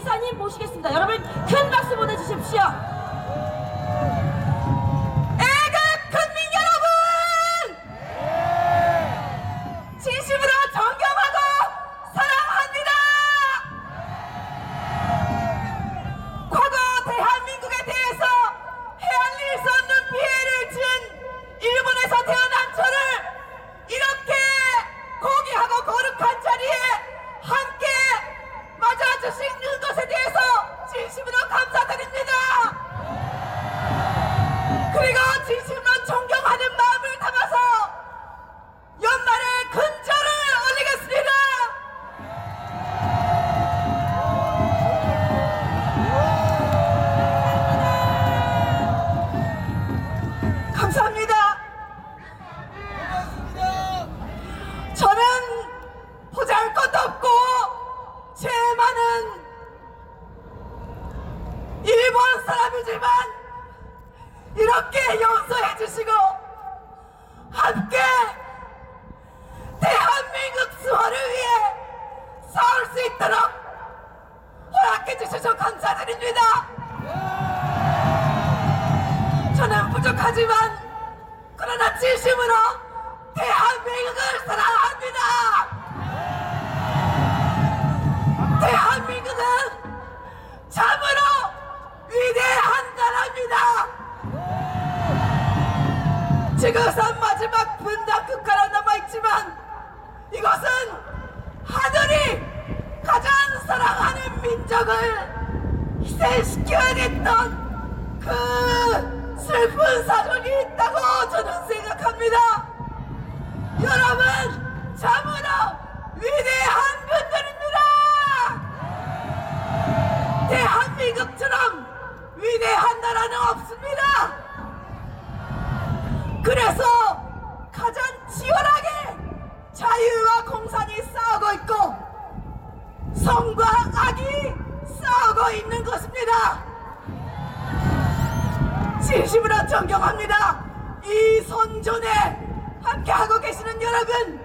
이사님 모시겠습니다. 여러분 큰 박수 보내주십시오. 이렇게 용서해 주시고 함께 대한민국 수호를 위해 싸울 수 있도록 허락해 주셔서 감사드립니다. 저는 부족하지만 그러나 진심으로 대한민국을 사랑합니다. 마지막 분단 국가로 남아있지만 이것은 하늘이 가장 사랑하는 민족을 희생시켜야 됐던 그 슬픈 사정이 있다고 저는 생각합니다. 여러분 참으로 위대한 분들입니다. 대한민국처럼 위대한 나라는 없습니다. 그래서 가장 치열하게 공산이 싸우고 있고 성과 악이 싸우고 있는 것입니다. 진심으로 존경합니다. 이 선전에 함께하고 계시는 여러분,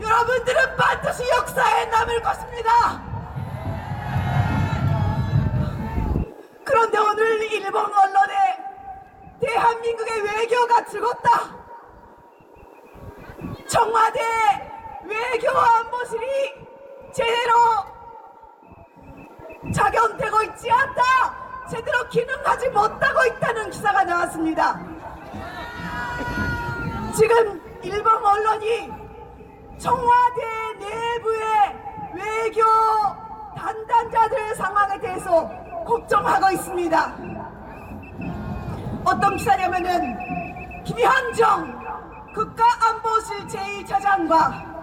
여러분들은 반드시 역사에 남을 것입니다. 그런데 오늘 일본 언론에 대한민국의 외교가 죽었다. 청와대 외교안보실이 제대로 작용되고 있지 않다. 제대로 기능하지 못하고 있다는 기사가 나왔습니다. 지금 일본 언론이 청와대 내부의 외교 담당자들 상황에 대해서 걱정하고 있습니다. 어떤 기사냐면은 김현정 국가안보실 제2차장과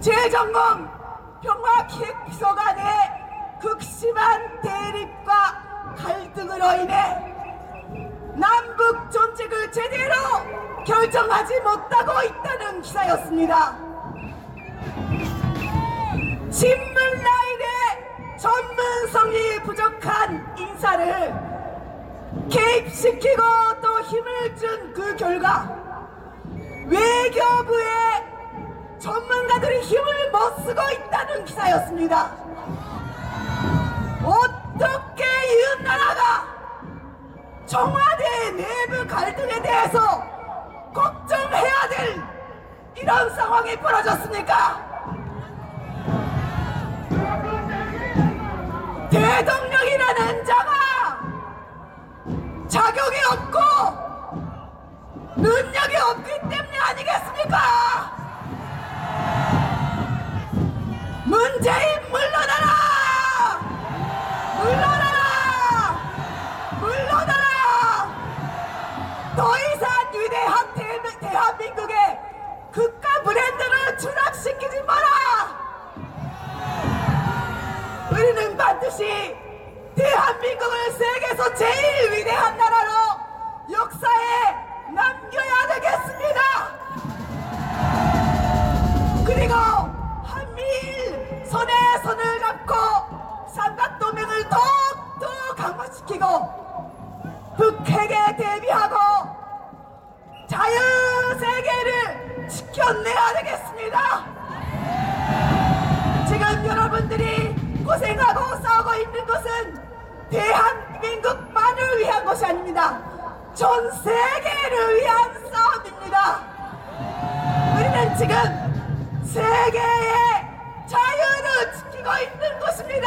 재정공 평화기획비서관의 극심한 대립과 갈등으로 인해 남북 정책을 제대로 결정하지 못하고 있다는 기사였습니다. 신문 라인에 전문성이 부족한 인사를 개입시키고 또 힘을 준 그 결과 외교부의 전문가들이 힘을 못 쓰고 있다는 기사였습니다. 어떻게 이웃나라가 청와대 내부 갈등에 대해서 걱정해야 될 이런 상황이 벌어졌습니까? 더 이상 위대한 대, 대한민국의 국가 브랜드를 추락시키지 마라! 우리는 반드시 대한민국을 세계에서 제일 위대한 나라로 역사에 남겨야 되겠습니다. 그리고 한미일 손에 손을 잡고 삼각동맹을 더욱더 강화시키고 북핵에 대비하고 자유 세계를 지켜내야 되겠습니다. 지금 여러분들이 고생하고 싸우고 있는 것은 대한민국만을 위한 것이 아닙니다. 전 세계를 위한 싸움입니다. 우리는 지금 세계의 자유를 지키고 있는 것입니다.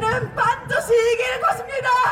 우리는 반드시 이길 것입니다.